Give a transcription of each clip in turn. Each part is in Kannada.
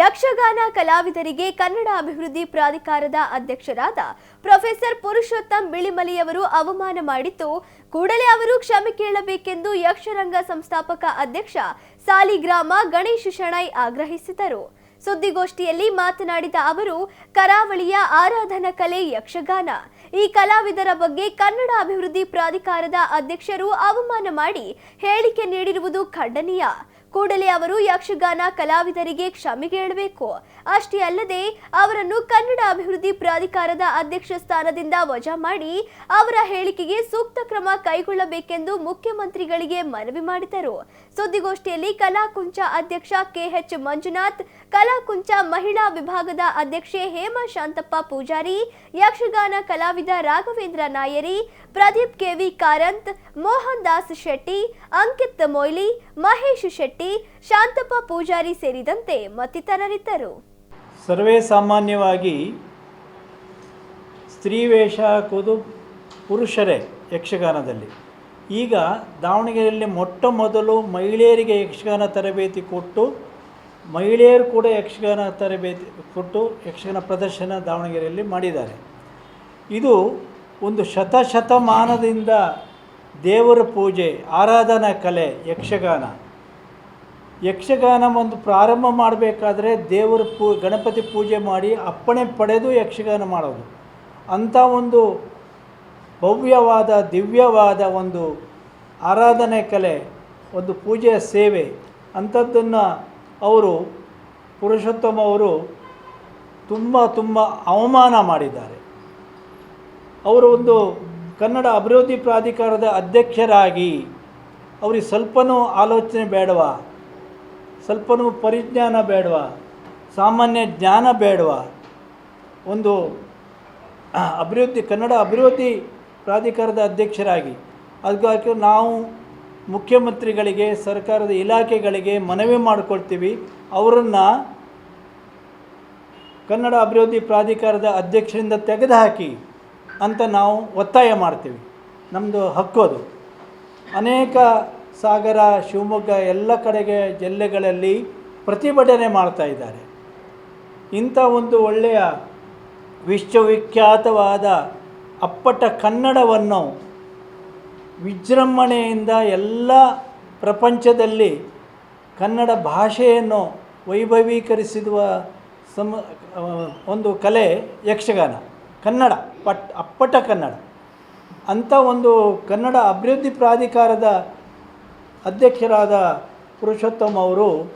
ಯಕ್ಷಗಾನ ಕಲಾವಿದರಿಗೆ ಕನ್ನಡ ಅಭಿವೃದ್ಧಿ ಪ್ರಾಧಿಕಾರದ ಅಧ್ಯಕ್ಷರಾದ ಪ್ರೊಫೆಸರ್ ಪುರುಷೋತ್ತಮ್ ಬಿಳಿಮಲಿಯವರು ಅವಮಾನ ಮಾಡಿದ್ದು, ಕೂಡಲೇ ಅವರು ಕ್ಷಮೆ ಕೇಳಬೇಕೆಂದು ಯಕ್ಷರಂಗ ಸಂಸ್ಥಾಪಕ ಅಧ್ಯಕ್ಷ ಸಾಲಿಗ್ರಾಮ ಗಣೇಶ್ ಶೆಣೈ ಆಗ್ರಹಿಸಿದರು. ಸುದ್ದಿಗೋಷ್ಠಿಯಲ್ಲಿ ಮಾತನಾಡಿದ ಅವರು, ಕರಾವಳಿಯ ಆರಾಧನಾ ಕಲೆ ಯಕ್ಷಗಾನ. ಈ ಕಲಾವಿದರ ಬಗ್ಗೆ ಕನ್ನಡ ಅಭಿವೃದ್ಧಿ ಪ್ರಾಧಿಕಾರದ ಅಧ್ಯಕ್ಷರು ಅವಮಾನ ಮಾಡಿ ಹೇಳಿಕೆ ನೀಡಿರುವುದು ಖಂಡನೀಯ. ಕೂಡಲೇ ಅವರು ಯಕ್ಷಗಾನ ಕಲಾವಿದರಿಗೆ ಕ್ಷಮೆ ಕೇಳಬೇಕು. ಅಷ್ಟೇ ಅಲ್ಲದೆ ಅವರನ್ನು ಕನ್ನಡ ಅಭಿವೃದ್ಧಿ ಪ್ರಾಧಿಕಾರದ ಅಧ್ಯಕ್ಷ ಸ್ಥಾನದಿಂದ ವಜಾ ಮಾಡಿ ಅವರ ಹೇಳಿಕೆಗೆ ಸೂಕ್ತ ಕ್ರಮ ಕೈಗೊಳ್ಳಬೇಕೆಂದು ಮುಖ್ಯಮಂತ್ರಿಗಳಿಗೆ ಮನವಿ ಮಾಡಿದರು. ಸುದ್ದಿಗೋಷ್ಠಿಯಲ್ಲಿ ಕಲಾಕುಂಚ ಅಧ್ಯಕ್ಷ ಕೆಎಚ್ ಮಂಜುನಾಥ್, ಕಲಾಕುಂಚ ಮಹಿಳಾ ವಿಭಾಗದ ಅಧ್ಯಕ್ಷೆ ಹೇಮಾ ಶಾಂತಪ್ಪ ಪೂಜಾರಿ, ಯಕ್ಷಗಾನ ಕಲಾವಿದ ರಾಘವೇಂದ್ರ ನಾಯರಿ, ಪ್ರದೀಪ್ ಕೆವಿ ಕಾರಂತ್, ಮೋಹನ್ ದಾಸ್ ಶೆಟ್ಟಿ, ಅಂಕಿತ್ ಮೊಯ್ಲಿ, ಮಹೇಶ್ ಶೆಟ್ಟಿ ಶಾಂತಪ್ಪ ಪೂಜಾರಿ ಸೇರಿದಂತೆ ಮತ್ತಿತರರಿದ್ದರು. ಸರ್ವೇ ಸಾಮಾನ್ಯವಾಗಿ ಸ್ತ್ರೀ ವೇಷ ಹಾಕೋದು ಪುರುಷರೇ ಯಕ್ಷಗಾನದಲ್ಲಿ. ಈಗ ದಾವಣಗೆರೆಯಲ್ಲಿ ಮೊಟ್ಟ ಮೊದಲು ಮಹಿಳೆಯರಿಗೆ ಯಕ್ಷಗಾನ ತರಬೇತಿ ಕೊಟ್ಟು, ಮಹಿಳೆಯರು ಕೂಡ ಯಕ್ಷಗಾನ ತರಬೇತಿ ಕೊಟ್ಟು ಯಕ್ಷಗಾನ ಪ್ರದರ್ಶನ ದಾವಣಗೆರೆಯಲ್ಲಿ ಮಾಡಿದ್ದಾರೆ. ಇದು ಒಂದು ಶತಶತಮಾನದಿಂದ ದೇವರ ಪೂಜೆ, ಆರಾಧನಾ ಕಲೆ, ಯಕ್ಷಗಾನ. ಯಕ್ಷಗಾನ ಒಂದು ಪ್ರಾರಂಭ ಮಾಡಬೇಕಾದ್ರೆ ದೇವರ ಪೂ, ಗಣಪತಿ ಪೂಜೆ ಮಾಡಿ ಅಪ್ಪಣೆ ಪಡೆದು ಯಕ್ಷಗಾನ ಮಾಡೋದು. ಅಂಥ ಒಂದು ಭವ್ಯವಾದ, ದಿವ್ಯವಾದ ಒಂದು ಆರಾಧನೆ ಕಲೆ, ಒಂದು ಪೂಜೆಯ ಸೇವೆ. ಅಂಥದ್ದನ್ನು ಅವರು, ಪುರುಷೋತ್ತಮ ಅವರು ತುಂಬ ತುಂಬ ಅವಮಾನ ಮಾಡಿದ್ದಾರೆ. ಅವರು ಒಂದು ಕನ್ನಡ ಅಭಿವೃದ್ಧಿ ಪ್ರಾಧಿಕಾರದ ಅಧ್ಯಕ್ಷರಾಗಿ, ಅವ್ರಿಗೆ ಸ್ವಲ್ಪನೂ ಆಲೋಚನೆ ಬೇಡವಾ? ಸ್ವಲ್ಪನೂ ಪರಿಜ್ಞಾನ ಬೇಡವಾ? ಸಾಮಾನ್ಯ ಜ್ಞಾನ ಬೇಡವಾ? ಒಂದು ಅಭಿವೃದ್ಧಿ, ಕನ್ನಡ ಅಭಿವೃದ್ಧಿ ಪ್ರಾಧಿಕಾರದ ಅಧ್ಯಕ್ಷರಾಗಿ. ಅದಕ್ಕಾಗಿ ನಾವು ಮುಖ್ಯಮಂತ್ರಿಗಳಿಗೆ, ಸರ್ಕಾರದ ಇಲಾಖೆಗಳಿಗೆ ಮನವಿ ಮಾಡಿಕೊಳ್ತೀವಿ. ಅವರನ್ನು ಕನ್ನಡ ಅಭಿವೃದ್ಧಿ ಪ್ರಾಧಿಕಾರದ ಅಧ್ಯಕ್ಷರಿಂದ ತೆಗೆದುಹಾಕಿ ಅಂತ ನಾವು ಒತ್ತಾಯ ಮಾಡ್ತೀವಿ. ನಮ್ಮದು ಹಕ್ಕು ಅದು. ಅನೇಕ ಸಾಗರ, ಶಿವಮೊಗ್ಗ ಎಲ್ಲ ಕಡೆಗೆ ಜಿಲ್ಲೆಗಳಲ್ಲಿ ಪ್ರತಿಭಟನೆ ಮಾಡ್ತಾ ಇದ್ದಾರೆ. ಇಂಥ ಒಂದು ಒಳ್ಳೆಯ ವಿಶ್ವವಿಖ್ಯಾತವಾದ ಅಪ್ಪಟ ಕನ್ನಡವನ್ನು ವಿಜೃಂಭಣೆಯಿಂದ ಎಲ್ಲ ಪ್ರಪಂಚದಲ್ಲಿ ಕನ್ನಡ ಭಾಷೆಯನ್ನು ವೈಭವೀಕರಿಸಿರುವ ಸಮ, ಒಂದು ಕಲೆ ಯಕ್ಷಗಾನ. ಕನ್ನಡ, ಪಟ್, ಅಪ್ಪಟ ಕನ್ನಡ. ಅಂಥ ಒಂದು ಕನ್ನಡ ಅಭಿವೃದ್ಧಿ ಪ್ರಾಧಿಕಾರದ ಅಧ್ಯಕ್ಷರಾದ ಪುರುಷೋತ್ತಮ್ ಅವರು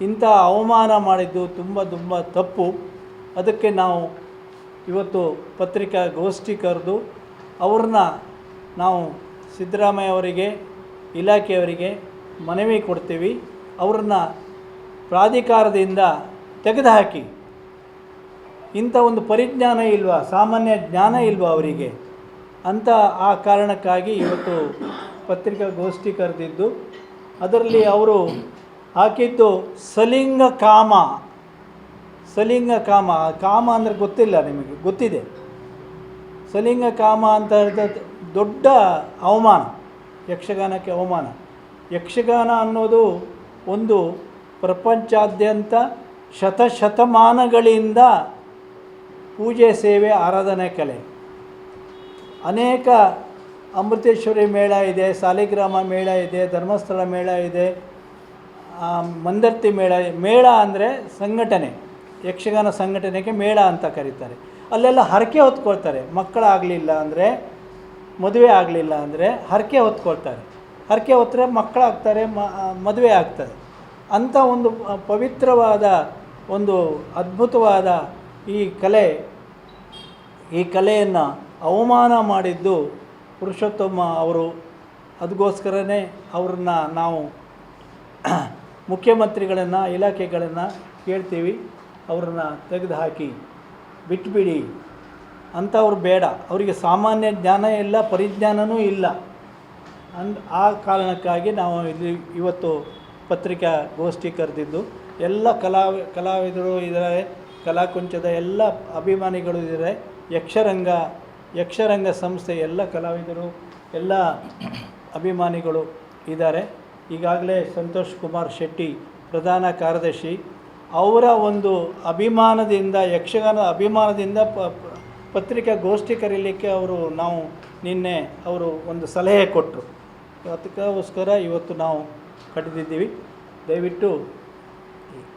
ಇಂಥ ಅವಮಾನ ಮಾಡಿದ್ದು ತುಂಬ ತುಂಬ ತಪ್ಪು. ಅದಕ್ಕೆ ನಾವು ಇವತ್ತು ಪತ್ರಿಕಾ ಗೋಷ್ಠಿ ಕರೆದು ಅವ್ರನ್ನ ನಾವು ಸಿದ್ದರಾಮಯ್ಯ ಅವರಿಗೆ ಇಲಾಖೆಯವರಿಗೆ ಮನವಿ ಕೊಡ್ತೀವಿ. ಅವ್ರನ್ನ ಪ್ರಾಧಿಕಾರದಿಂದ ತೆಗೆದುಹಾಕಿ. ಇಂಥ ಒಂದು ಪರಿಜ್ಞಾನ ಇಲ್ವಾ, ಸಾಮಾನ್ಯ ಜ್ಞಾನ ಇಲ್ವಾ ಅವರಿಗೆ? ಅಂತ ಆ ಕಾರಣಕ್ಕಾಗಿ ಇವತ್ತು ಪತ್ರಿಕಾ ಗೋಷ್ಠಿ ಕರೆದಿದ್ದು, ಅದರಲ್ಲಿ ಅವರು ಹಾಕಿದ್ದು ಸಲಿಂಗ ಕಾಮ. ಸಲಿಂಗ ಕಾಮ ಕಾಮ ಅಂದರೆ ಗೊತ್ತಿಲ್ಲ ನಿಮಗೆ, ಗೊತ್ತಿದೆ. ಸಲಿಂಗ ಕಾಮ ಅಂತ ಹೇಳಿದ ದೊಡ್ಡ ಅವಮಾನ, ಯಕ್ಷಗಾನಕ್ಕೆ ಅವಮಾನ. ಯಕ್ಷಗಾನ ಅನ್ನೋದು ಒಂದು ಪ್ರಪಂಚಾದ್ಯಂತ ಶತಶತಮಾನಗಳಿಂದ ಪೂಜೆ, ಸೇವೆ, ಆರಾಧನೆ, ಕಲೆ. ಅನೇಕ ಅಮೃತೇಶ್ವರಿ ಮೇಳ ಇದೆ, ಸಾಲಿಗ್ರಾಮ ಮೇಳ ಇದೆ, ಧರ್ಮಸ್ಥಳ ಮೇಳ ಇದೆ ಮಂದರ್ತಿ ಮೇಳ ಮೇಳ ಅಂದರೆ ಸಂಘಟನೆ, ಯಕ್ಷಗಾನ ಸಂಘಟನೆಗೆ ಮೇಳ ಅಂತ ಕರೀತಾರೆ. ಅಲ್ಲೆಲ್ಲ ಹರಕೆ ಹೊತ್ಕೊಳ್ತಾರೆ. ಮಕ್ಕಳಾಗಲಿಲ್ಲ ಅಂದರೆ, ಮದುವೆ ಆಗಲಿಲ್ಲ ಅಂದರೆ ಹರಕೆ ಹೊತ್ಕೊಳ್ತಾರೆ. ಹರಕೆ ಹೊತ್ತರೆ ಮಕ್ಕಳಾಗ್ತಾರೆ ಮದುವೆ ಆಗ್ತದೆ. ಅಂಥ ಒಂದು ಪವಿತ್ರವಾದ ಒಂದು ಅದ್ಭುತವಾದ ಈ ಕಲೆ, ಈ ಕಲೆಯನ್ನು ಅವಮಾನ ಮಾಡಿದ್ದು ಪುರುಷೋತ್ತಮ ಅವರು ಅದಕ್ಕೋಸ್ಕರನೇ ಅವ್ರನ್ನ ನಾವು ಮುಖ್ಯಮಂತ್ರಿಗಳನ್ನು, ಇಲಾಖೆಗಳನ್ನು ಕೇಳ್ತೀವಿ. ಅವ್ರನ್ನ ತೆಗೆದುಹಾಕಿ, ಬಿಟ್ಬಿಡಿ. ಅಂಥವ್ರು ಬೇಡ. ಅವರಿಗೆ ಸಾಮಾನ್ಯ ಜ್ಞಾನ ಇಲ್ಲ ಪರಿಜ್ಞಾನವೂ ಇಲ್ಲ. ಅಂದ್ ಆ ಕಾರಣಕ್ಕಾಗಿ ನಾವು ಇಲ್ಲಿ ಇವತ್ತು ಪತ್ರಿಕಾ ಗೋಷ್ಠಿ ಕರೆದಿದ್ದು. ಎಲ್ಲ ಕಲಾ, ಕಲಾವಿದರು ಇದ್ದಾರೆ, ಕಲಾಕುಂಚದ ಎಲ್ಲ ಅಭಿಮಾನಿಗಳು ಇದ್ದಾರೆ. ಯಕ್ಷರಂಗ ಯಕ್ಷರಂಗ ಸಂಸ್ಥೆ ಎಲ್ಲ ಕಲಾವಿದರು, ಎಲ್ಲ ಅಭಿಮಾನಿಗಳು ಇದ್ದಾರೆ. ಈಗಾಗಲೇ ಸಂತೋಷ್ ಕುಮಾರ್ ಶೆಟ್ಟಿ, ಪ್ರಧಾನ ಕಾರ್ಯದರ್ಶಿ, ಅವರ ಒಂದು ಅಭಿಮಾನದಿಂದ, ಯಕ್ಷಗಾನ ಅಭಿಮಾನದಿಂದ ಪ ಪತ್ರಿಕಾಗೋಷ್ಠಿ ಕರೀಲಿಕ್ಕೆ ಅವರು ನಾವು ನಿನ್ನೆ ಅವರು ಒಂದು ಸಲಹೆ ಕೊಟ್ಟರು ಅದಕ್ಕೋಸ್ಕರ ಇವತ್ತು ನಾವು ಕಟ್ಟಿದ್ದೀವಿ ದಯವಿಟ್ಟು